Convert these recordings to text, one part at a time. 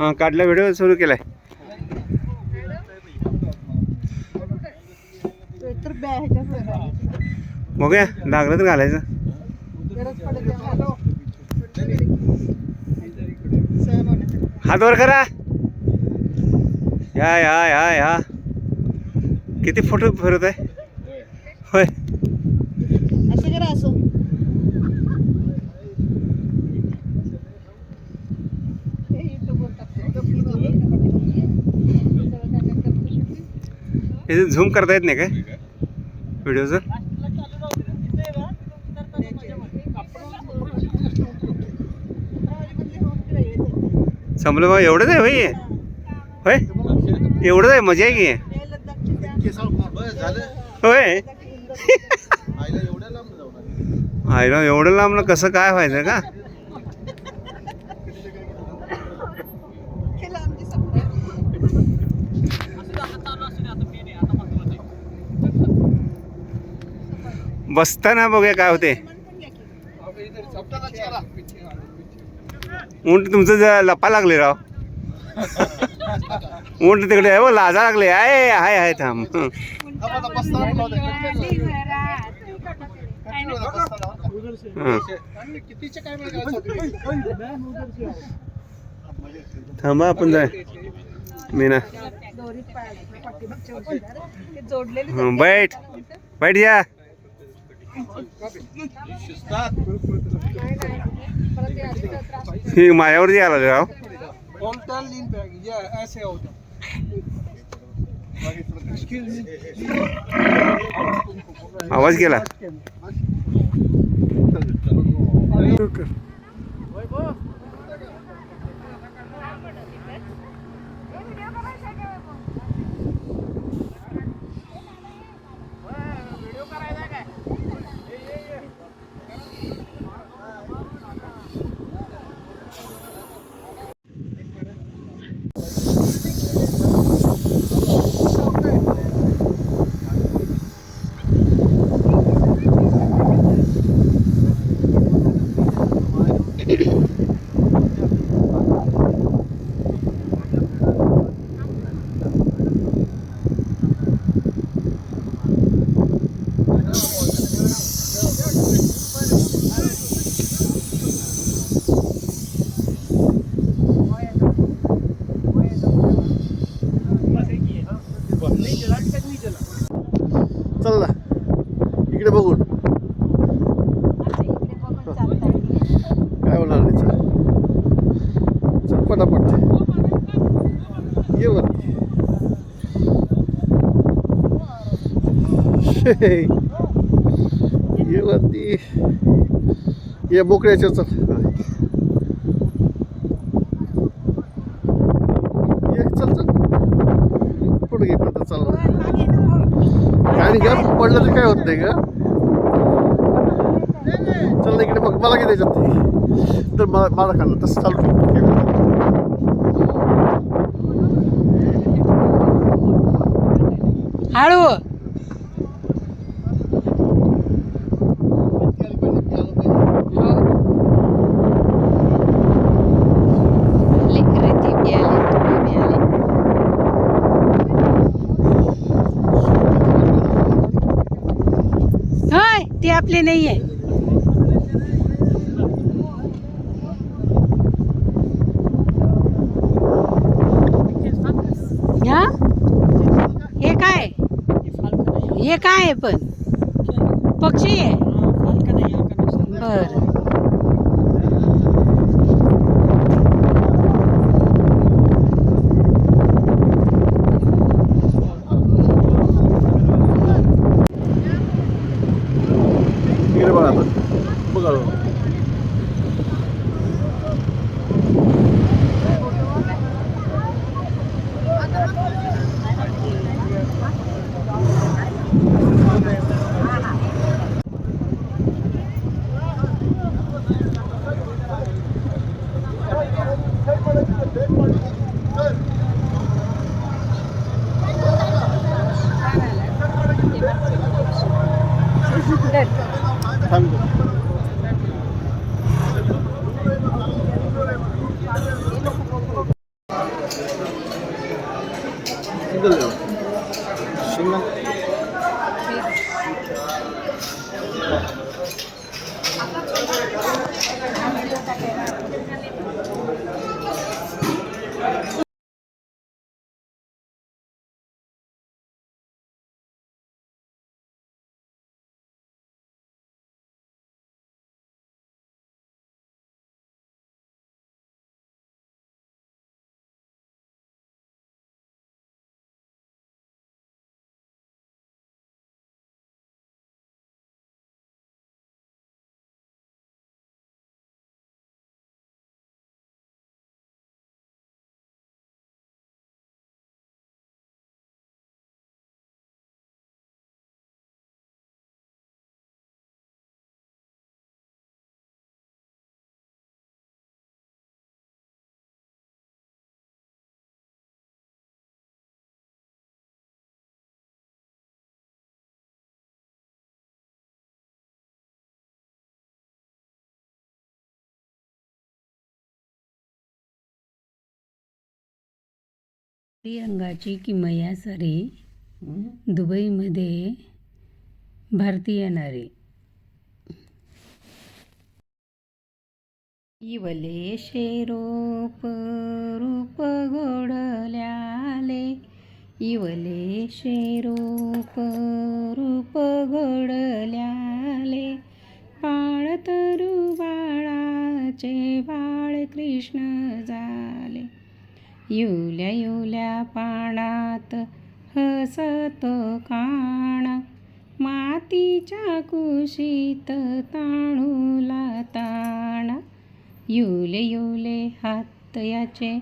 हां काढला व्हिडिओ सुरू केलाय. बघूया लागलं तर घालायचं. हात वर करा. या या या या किती फोटो फिरत आहे होय असं करा असं हे युट्यूबवर टाकतो. हे झूम करता येत नाही काय? व्हिडिओचं? संपलं बा एवढंच आहे होय? होय? एवढंच आहे मजा आहे की? होय? आईला एवढं लांब कसं काय व्हायचं का? बसताना बघूया काय होते. उंट तुमचं लपा लागले राव. उंट तिकडे आहे, हो लाजा लागले. आहे आहे आहे थांब. थांबा आपण जाय. मीना. बैठ. बैठ या. परत मायावर आधीचा आला गाव. ऐसे आवाज गेला चल ना इकडे बघून आता इकडे बघून चालता येईल. काय होणार नाही चल चल पटापट ये वरती ये वरती ये बोकड्याच्या चल. ये चल चल. पुढे घे आता चल. आणि का पडलं तर काय होत नाही का चल ना इकडे मग मला काय त्याच्यात तर मला मला खाल्लं तसं चालू हळू लेकरं ती बी आली, तुम्ही बी आले. होय ती आपली नाहीये. ह्या हे काय? हे काय आहे पण? पक्षी आहे? बर. 힘들어요. रंगाची किमया सारी दुबईमध्ये भारतीय नारी. इवले शेरोप रूप घोडल्याले. इवले शेरोप रूप गोडल्याले बाळ बाळाचे बाळ कृष्ण झाले. युल्या युल्या पानात हसतो काणा. मातीच्या कुशीत ताणूला ताणा. युले युले हात याचे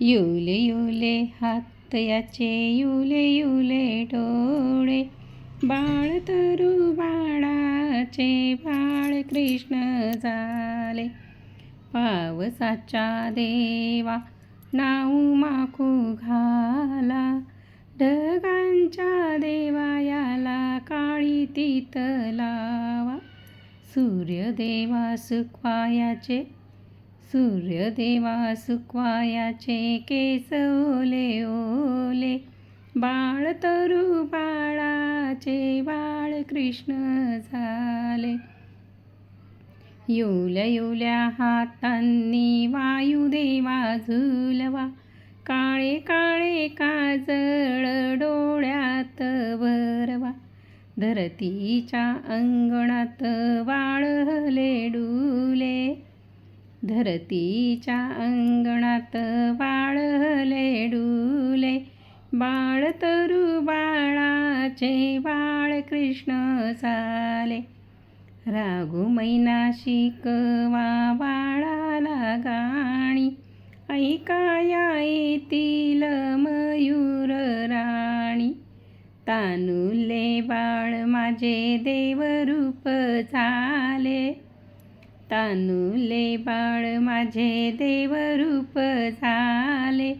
युले युले हात याचे युले युले डोळे. बाळ तरु बाळाचे बाळ कृष्ण झाले. पावसाच्या देवा नाऊ माखू घाला. ढगांच्या देवायाला काळी तीत लावा. सूर्यदेवा सुखवायाचे सूर्यदेवा सुखवायाचे केस ओले. ओले बाळ तरु बाळाचे बाळ कृष्ण झाले. युल्या येवल्या हातांनी वायुदेवा झुलवा. काळे काळे काजळ डोळ्यात भरवा धरतीच्या अंगणात वाळहले डुले. धरतीच्या अंगणात वाळहले डुले. बाळ तरु बाळाचे बाळ कृष्ण झाले रागू शिकवा बाळाला गाणी. ऐकाया येतील मयूर राणी. तानुले बाळ माझे देवरूप झाले. तानुले बाळ माझे देवरूप झाले.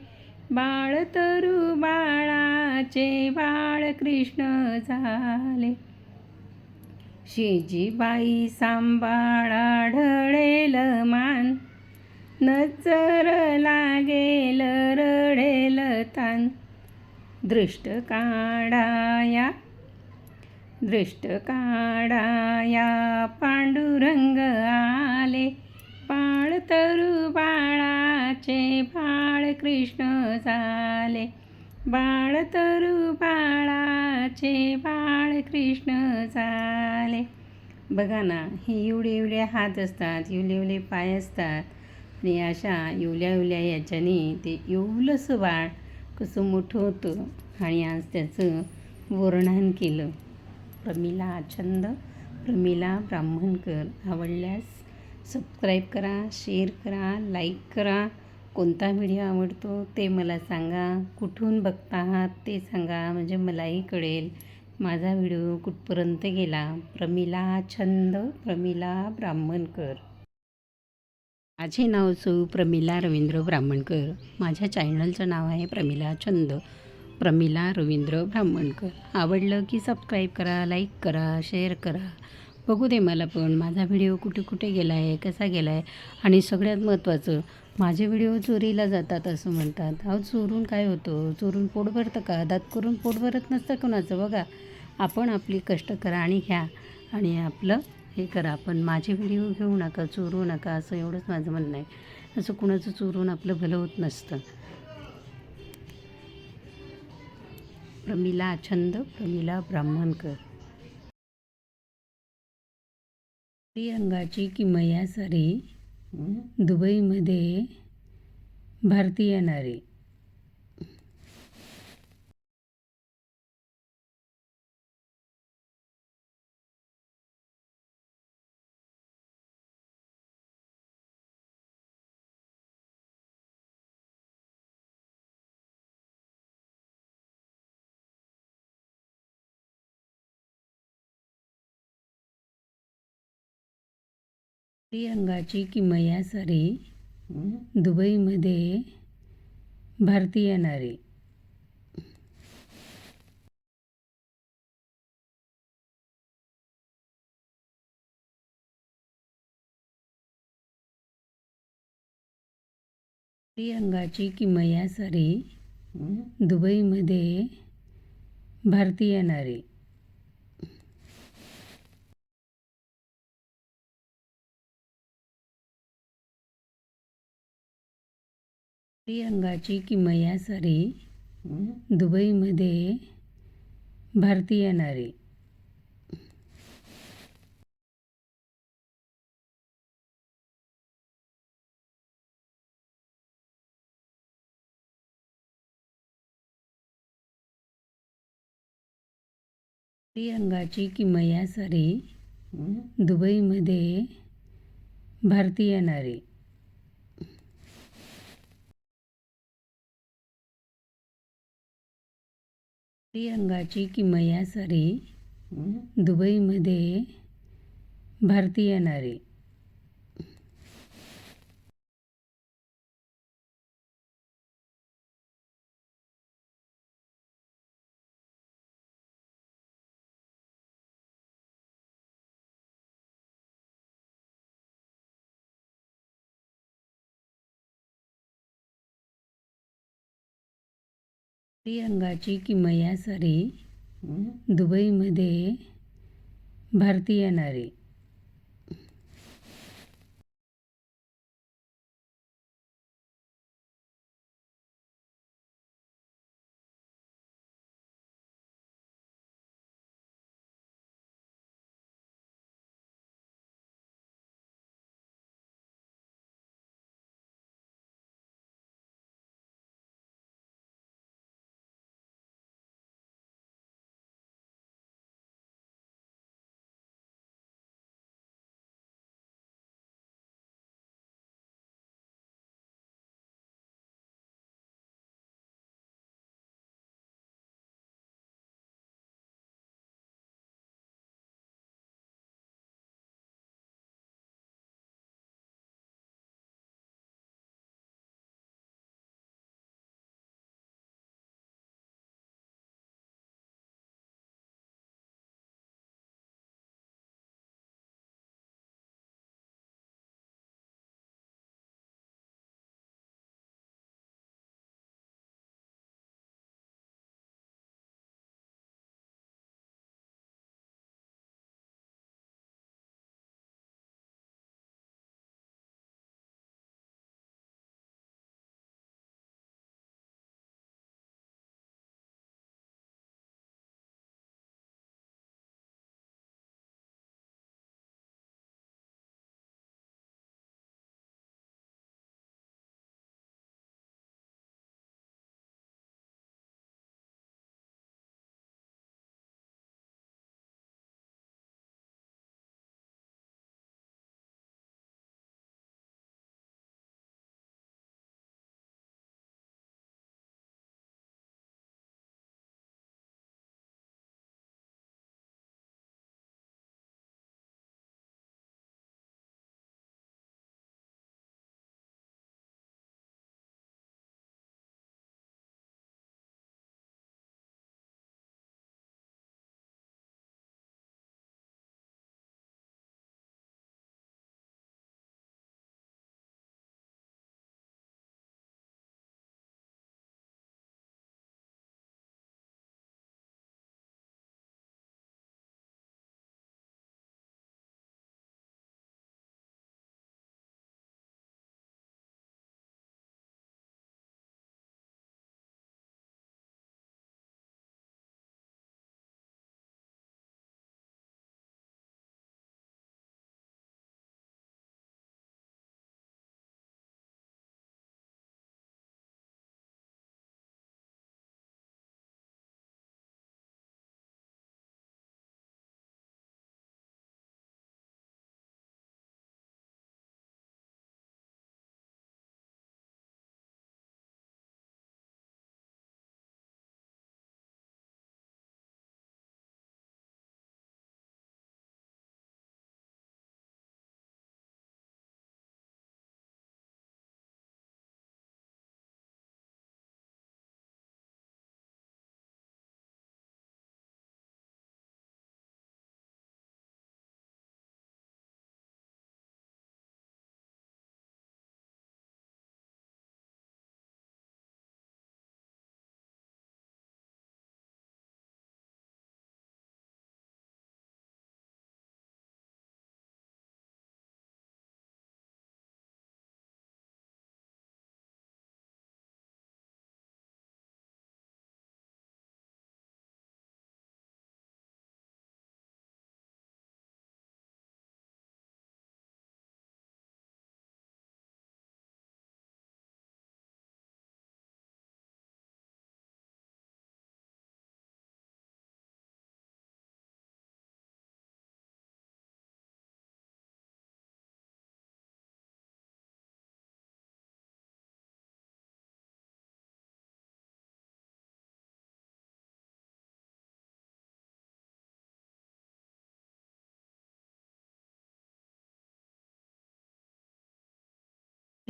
बाळ तरु बाळाचे बाळ कृष्ण झाले. शेजीबाई सांभाळा ढळेल मान. नजर लागेल रडेल तान. दृष्ट काढाया दृष्ट काढाया पांडुरंग आले. बाळ तरू बाळाचे बाळ कृष्ण झाले. बाळ तरु बाळाचे बाळ कृष्ण झाले. बघा ना हे एवढे एवढे हात असतात एवढे एवढे पाय असतात. आणि अशा एवल्या एवल्या याच्याने ते एवलंसं बाळ कसं मोठं होतं. आणि आज त्याचं वर्णन केलं. प्रमिला छंद प्रमिला ब्राह्मणकर. आवडल्यास सबस्क्राईब करा शेअर करा लाईक करा. कोणता व्हिडिओ आवडतो ते मला सांगा. कुठून बघता आहात ते सांगा. म्हणजे मलाही कळेल. माझा व्हिडिओ कुठपर्यंत गेला? प्रमिला छंद प्रमिला ब्राह्मणकर. माझे नाव सौ. प्रमिला रवींद्र ब्राह्मणकर. माझ्या चॅनलचं नाव आहे प्रमिला छंद. प्रमिला रवींद्र ब्राह्मणकर. आवडलं की सबस्क्राईब करा लाईक करा शेअर करा. बघू दे मला पण. माझा व्हिडिओ कुठे कुठे गेला आहे कसा गेला आहे आणि सगळ्यात महत्त्वाचं माझे व्हिडिओ चोरीला जातात असं म्हणतात. अहो चोरून काय होतं? चोरून पोट भरतं का? दात करून पोट भरत नसतं कोणाचं बघा. आपण आपली कष्ट करा आणि घ्या. आणि आपलं हे करा. पण माझे व्हिडिओ घेऊ नका चोरू नका असं एवढंच माझं म्हणणं आहे. असं कुणाचं चोरून आपलं भलं होत नसतं. प्रमिला छंद प्रमिला ब्राह्मणकर. रंगाची किमया सारी दुबईमध्ये भारतीय नारी. रंगाची किमया सारी दुबईमध्ये भारतीय नारी. रंगाची किमया सारी दुबईमध्ये भारतीय नारी. रंगाची किमया सारी दुबईमध्ये भारतीय नारी रंगाची किमया सारी दुबईमध्ये भारतीय नारी रंगाची किमया सारी दुबईमध्ये भारतीय नारी. रंगाची किमया सारी दुबईमध्ये भारतीय नारी.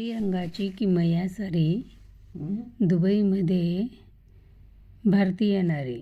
रंगाची किमया सारी दुबईमध्ये भारतीय नारी.